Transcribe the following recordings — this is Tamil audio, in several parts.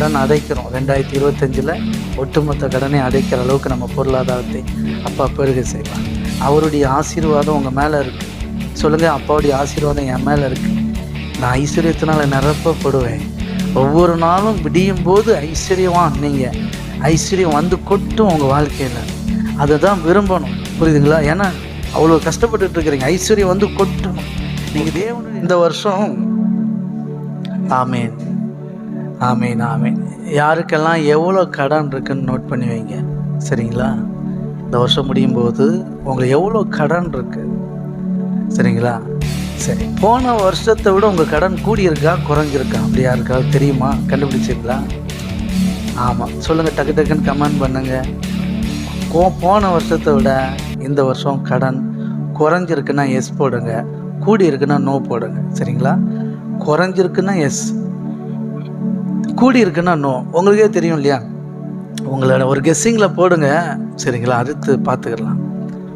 கடன் அடைக்கிறோம். ரெண்டாயிரத்தி இருபத்தஞ்சில் ஒட்டுமொத்த கடனை அடைக்கிற அளவுக்கு நம்ம பொருளாதாரத்தை அப்பா பெருக செய்வார். அவருடைய ஆசீர்வாதம் உங்கள் மேலே இருக்குது சொல்லுங்கள் அப்பாவுடைய ஆசீர்வாதம் என் மேலே இருக்குது நான் ஐஸ்வர்யத்தினால் நிரப்பப்படுவேன். ஒவ்வொரு நாளும் விடியும் போது ஐஸ்வர்யவான் நீங்கள் ஐஸ்வர்யம் வந்து கொட்டும் உங்கள் வாழ்க்கையில். அதை தான் விரும்பணும். புரியுதுங்களா? ஏன்னா அவ்வளோ கஷ்டப்பட்டுட்டு இருக்கிறீங்க. ஐஸ்வர்யம் வந்து கொட்டணும் நீங்கள் தேவனு இந்த வருஷம் ஆமேன். ஆமீன் ஆமீன். யாருக்கெல்லாம் எவ்வளோ கடன் இருக்குன்னு நோட் பண்ணி வைங்க. சரிங்களா? இந்த வருஷம் முடியும் போது உங்களுக்கு எவ்வளோ கடன் இருக்கு. சரிங்களா? சரி. போன வருஷத்தை விட உங்கள் கடன் கூடியிருக்கா குறைஞ்சிருக்கா? அப்படி யாருக்காவது தெரியுமா? கண்டுபிடிச்சிங்களா ஆமாம் சொல்லுங்கள் டக்கு டக்குன்னு கமெண்ட் பண்ணுங்கள் கோ போன வருஷத்தை விட இந்த வருஷம் கடன் குறைஞ்சிருக்குன்னா எஸ் போடுங்க. கூடி இருக்குன்னா நோ போடுங்க. சரிங்களா? குறைஞ்சிருக்குன்னா எஸ் கூடி இருக்குன்னா நோ உங்களுக்கே தெரியும் இல்லையா? உங்களோட ஒரு கெஸ்ஸிங்கில் போடுங்க. சரிங்களா? அடுத்து பார்த்துக்கலாம்.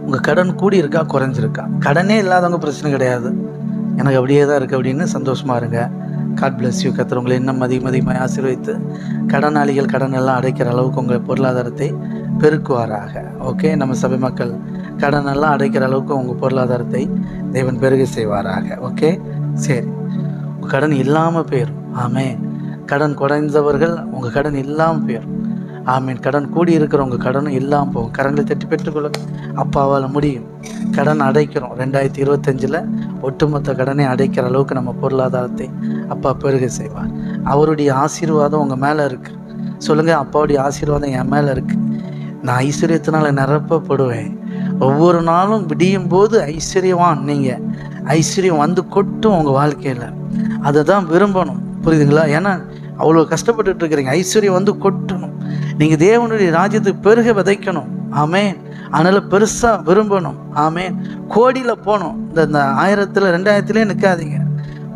உங்கள் கடன் கூடி இருக்கா குறைஞ்சிருக்கா? கடனே இல்லாதவங்க பிரச்சனை கிடையாது. எனக்கு அப்படியே தான் இருக்குது அப்படின்னு சந்தோஷமாக இருங்க. காட் பிளஸ் யூ கத்துற உங்களை இன்னும் அதிகம் அதிகமாக ஆசீர்வதித்து கடனாளிகள் கடன் எல்லாம் அடைக்கிற அளவுக்கு உங்கள் பொருளாதாரத்தை பெருக்குவாராக. ஓகே நம்ம சபை மக்கள் கடன் எல்லாம் அடைக்கிற அளவுக்கு உங்கள் பொருளாதாரத்தை தேவன் பெருகு செய்வாராக. ஓகே சரி. உங்கள் கடன் இல்லாமல் போயிடும் ஆமே கடன் குறைந்தவர்கள் உங்கள் கடன் இல்லாமல் போயிடும் ஆமீன். கடன் கூடி இருக்கிற உங்கள் கடனும் இல்லாமல் போகும். கரங்களை தட்டி பெற்றுக்கொள்ள. அப்பாவால் முடியும். கடன் அடைக்கிறோம். ரெண்டாயிரத்தி இருபத்தஞ்சில் ஒட்டுமொத்த கடனை அடைக்கிற அளவுக்கு நம்ம பொருளாதாரத்தை அப்பா பெருக செய்வார். அவருடைய ஆசீர்வாதம் உங்கள் மேலே இருக்குது சொல்லுங்கள் அப்பாவுடைய ஆசீர்வாதம் என் மேலே இருக்குது நான் ஐஸ்வர்யத்தினால் நிரப்பப்படுவேன். ஒவ்வொரு நாளும் விடியும் போது ஐஸ்வர்யவான் நீங்கள் ஐஸ்வர்யம் வந்து கொட்டும் உங்கள் வாழ்க்கையில். அதை தான் விரும்பணும். புரியுதுங்களா? ஏன்னா அவ்வளோ கஷ்டப்பட்டுட்டு இருக்கிறீங்க ஐஸ்வர்யம் வந்து கொட்டணும். நீங்கள் தேவனுடைய ராஜ்யத்துக்கு பெருக விதைக்கணும். ஆமேன். அதனால் பெருசாக விரும்பணும். ஆமேன். கோடியில் போகணும். இந்த இந்த ஆயிரத்தில் ரெண்டாயிரத்துலேயே நிற்காதீங்க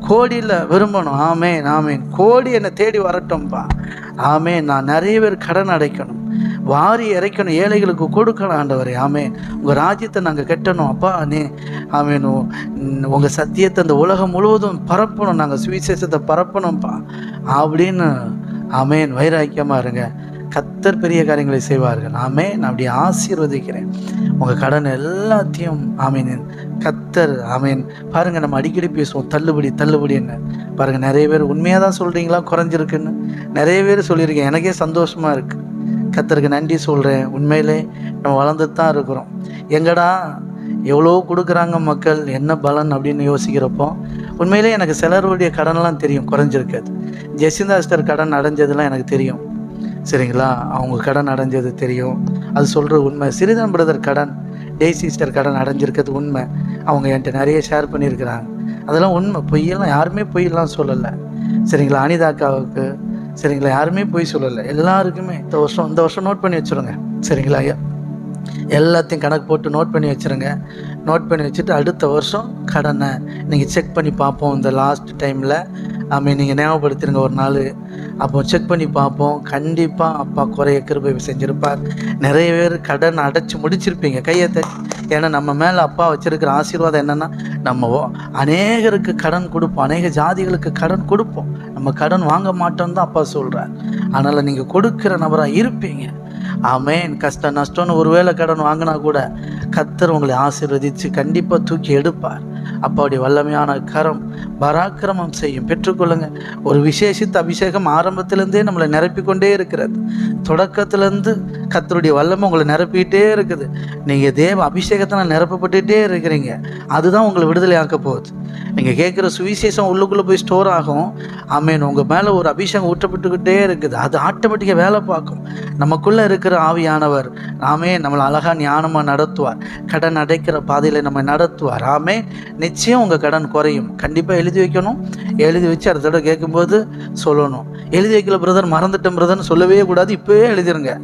கோடியில் விரும்பணும். ஆமேன். ஆமேன். கோடி என்னை தேடி வரட்டும்பா. ஆமேன். நான் நிறைய பேர் கடன் அடைக்கணும். வாரி இறைக்கணும். ஏழைகளுக்கு கொடுக்கணும் ஆண்டவரே. ஆமேன். உங்கள் ராஜ்யத்தை நாங்கள் கட்டணும். அப்பா நீ ஆமேன் உங்கள் சத்தியத்தை இந்த உலகம் முழுவதும் பரப்பணும். நாங்கள் சுவிசேஷத்தை பரப்பணும்ப்பா அப்படின்னு ஆமேன். வைராக்கியமாக இருங்க. கத்தர் பெரிய காரியங்களை செய்வார்கள். ஆமேன். அப்படி ஆசீர்வதிக்கிறேன். உங்கள் கடன் எல்லாத்தையும் ஆமீன். கத்தர் ஆமீன். பாருங்கள் நம்ம அடிக்கடி பேசுவோம் தள்ளுபடி தள்ளுபடின்னு பாருங்கள் நிறைய பேர் உண்மையாக தான் சொல்கிறீங்களா குறைஞ்சிருக்குன்னு. நிறைய பேர் சொல்லியிருக்கேன். எனக்கே சந்தோஷமாக இருக்குது கத்தருக்கு நன்றி சொல்கிறேன் உண்மையிலே நம்ம வளர்ந்துட்டு தான் இருக்கிறோம். எங்கடா எவ்வளோ கொடுக்குறாங்க மக்கள்? என்ன பலன் அப்படின்னு யோசிக்கிறப்போ உண்மையிலே எனக்கு சிலருடைய கடன்லாம் தெரியும் குறைஞ்சிருக்காது ஜெசிந்தாஸ்டர் கடன் அடைஞ்சதெல்லாம் எனக்கு தெரியும். சரிங்களா? அவங்க கடன் அடைஞ்சது தெரியும். அது சொல்கிற உண்மை. சிறிதன் பிரதர் கடன் டே சிஸ்டர் கடன் அடைஞ்சிருக்கிறது உண்மை. அவங்க என்கிட்ட நிறைய ஷேர் பண்ணியிருக்கிறாங்க. அதெல்லாம் உண்மை. பொய்யெல்லாம் யாருமே பொய்யெல்லாம் சொல்லலை. சரிங்களா? அனிதாக்காவுக்கு சரிங்களா? யாருமே பொய் சொல்லலை. எல்லாருக்குமே இந்த வருஷம் இந்த வருஷம் நோட் பண்ணி வச்சுருங்க. சரிங்களா ஐயா? எல்லாத்தையும் கணக்கு போட்டு நோட் பண்ணி வச்சுருங்க. நோட் பண்ணி வச்சுட்டு அடுத்த வருஷம் கடனை நீங்கள் செக் பண்ணி பார்ப்போம் இந்த லாஸ்ட் டைமில் ஐ மீன் நீங்கள் ஞாபகப்படுத்திருங்க ஒரு நாள். அப்போ செக் பண்ணி பார்ப்போம். கண்டிப்பாக அப்பா குறைய கிருபை செஞ்சுருப்பார். நிறைய பேர் கடன் அடைச்சி முடிச்சிருப்பீங்க கையை தட்டி. ஏன்னா நம்ம மேலே அப்பா வச்சுருக்கிற ஆசீர்வாதம் என்னென்னா நம்ம அநேகருக்கு கடன் கொடுப்போம். அநேக ஜாதிகளுக்கு கடன் கொடுப்போம். நம்ம கடன் வாங்க மாட்டோம்னு தான் அப்பா சொல்கிறார் அதனால் நீங்கள் கொடுக்குற நபராக இருப்பீங்க. ஆமேன். கஷ்டம் நஷ்டம்னு ஒருவேளை கடன் வாங்கினா கூட கத்தர் உங்களை ஆசீர்வதித்து கண்டிப்பாக தூக்கி எடுப்பார். அப்பாவுடைய வல்லமையான கரம் பராக்கிரமம் செய்யும். பெற்றுக்கொள்ளுங்க. ஒரு விசேஷித்த அபிஷேகம் ஆரம்பத்திலேருந்தே நம்மளை நிரப்பிக்கொண்டே இருக்கிறது. தொடக்கத்திலேருந்து கத்தருடைய வல்லமை உங்களை நிரப்பிக்கிட்டே இருக்குது. நீங்கள் தேவ அபிஷேகத்தினால் நிரப்பப்பட்டுகிட்டே இருக்கிறீங்க. அதுதான் உங்களை விடுதலை ஆக்க போகுது. நீங்கள் கேட்குற சுவிசேஷம் உள்ளுக்குள்ளே போய் ஸ்டோர் ஆகும். ஆமேன் உங்கள் மேலே ஒரு அபிஷேகம் ஊற்றப்பட்டுக்கிட்டே இருக்குது. அது ஆட்டோமேட்டிக்காக வேலை பார்க்கும். நமக்குள்ளே இருக்கிற ஆவியானவர் ஆமே நம்மளை அழகாக ஞானமாக நடத்துவார். கடன் அடைக்கிற பாதையில் நம்ம நடத்துவார். ஆமே நிச்சயம் உங்கள் கடன் குறையும். கண்டிப்பாக எழுதி வைக்கணும். எழுதி வச்சு அடுத்த தடவை கேட்கும்போது சொல்லணும். எழுதி வைக்கல பிரதர் மறந்துட்டேன் பிரதர்னு சொல்லவே கூடாது. இப்போவே எழுதிருங்க.